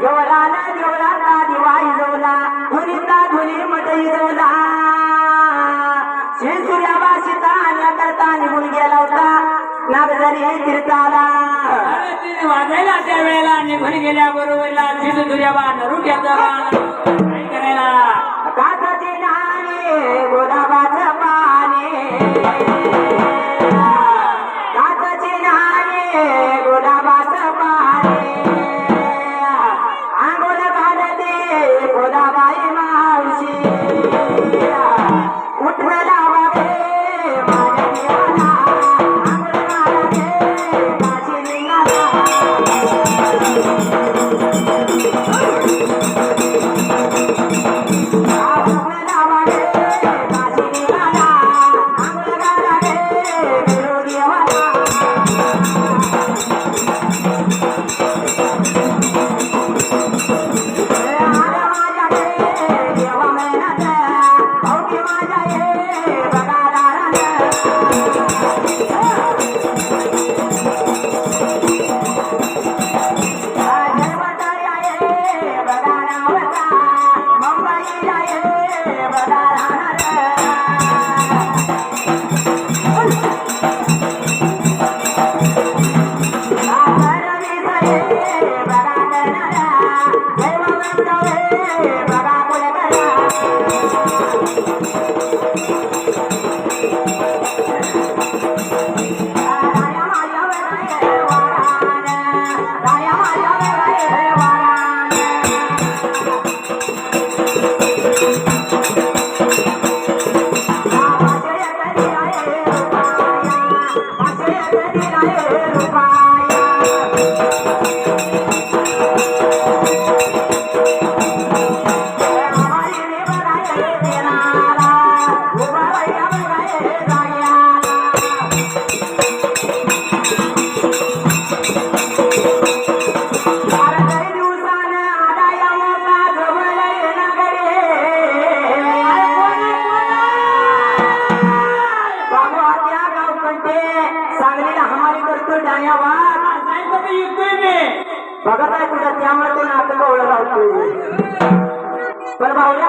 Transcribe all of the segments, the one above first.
देवळान देवळाचा दिवा इजवला धुनीचा धुनी मट इजवला श्री सूर्याबा सीता करता निघून गेला होता नागझरी तीर्थाला. वाजायला त्यावेळेला निघून गेल्या बरोबरला श्री सूर्याबा नरू घेतला बघत आहे तुझ्या त्यामुळे ते नातं गोवळं लावतो पण भावल्या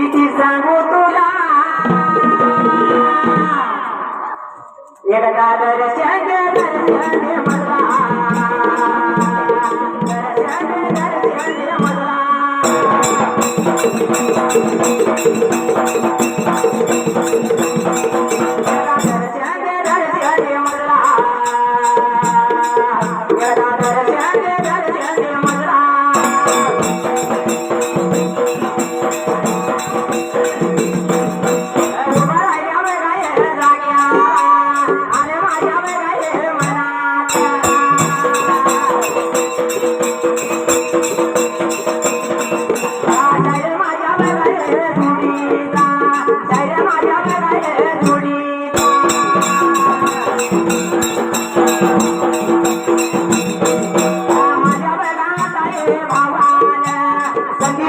किती सांगू तुला? जगदादर शंकर दर्शन मला. दर्शन दर्शन मला.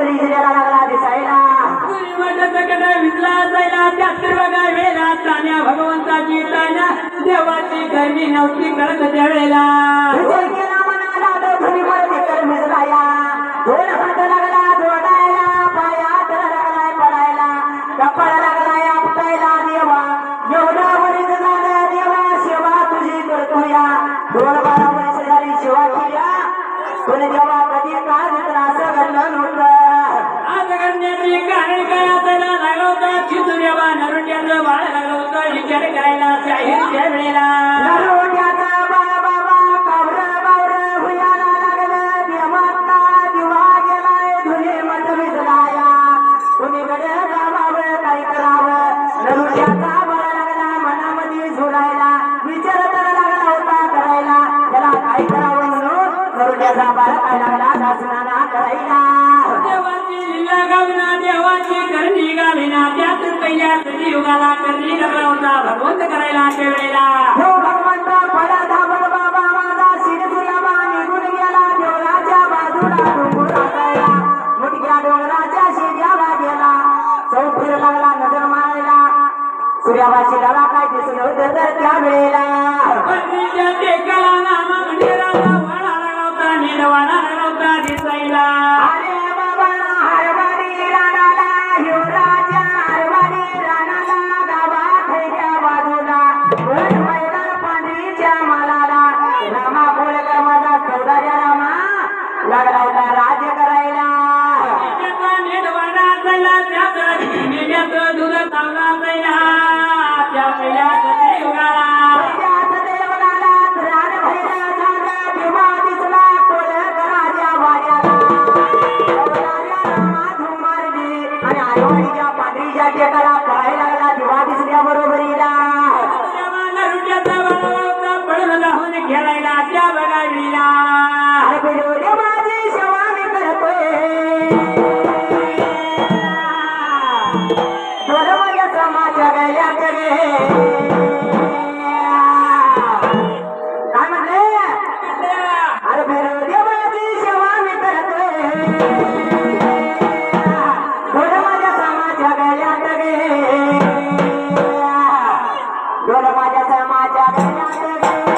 तरी मर्दी लागला दिसायला कुणी म्हणलं जायला त्यातर बघा वेळा भगवंताची देवाची गर्मी नव्हती कळत त्या केला मनाला तो धुनी मर्दी कर दोन हात लागला जोडायला पायात लागलाय पडायला कपाळ लागलाय आपटायला देवा एवढा वरीच झालं देवा सेवा तुझी करतोया दोन बारा वर्ष झाली सेवा केल्या पण देवा कधी का घेतला असं नरुट्याचं बाळ लागलं होतं विचार करायला शाहीरच्या वेळेला. नरोट्याचा बाळा बाबा कावरं बावरं भुयाला लागलं. देवाचा दिवा गेलाय धुले मत विजलाया कुणीकडे जावावं काय करावं. नरोट्याचा बाळा लागला मनामध्ये झुलायला. विचार तर लागला होता करायला. त्याला काय करावं म्हणून नरोट्याचा बाळा काय लागला सासनाना करायला. देवाची गाविना पहिल्या युगाला करणी होता भगवंत करायला वेळेला. हो भगवंत पडा धावत बाबा माझा शिर तुला निघून गेला देवळाच्या बाजूला. डोंगर असायला मुटक्या डोंगराच्या शेजावा गेला चौफेर लागला नजर मारायला. काय दिसलं होतं तर त्या वेळेला. टेकाला नामा वाडा लागला होता दिसायला. लागला राज्य करायला. त्याचा निडवाडा असायला दुध निड्याचं दूध चांगला थोर माझ्या समाजा गयाकडे काय म्हटले अरे भैरव देवाची सेवा मी करते थोर माझ्या समाजा गयाकडे माझ्या समाजा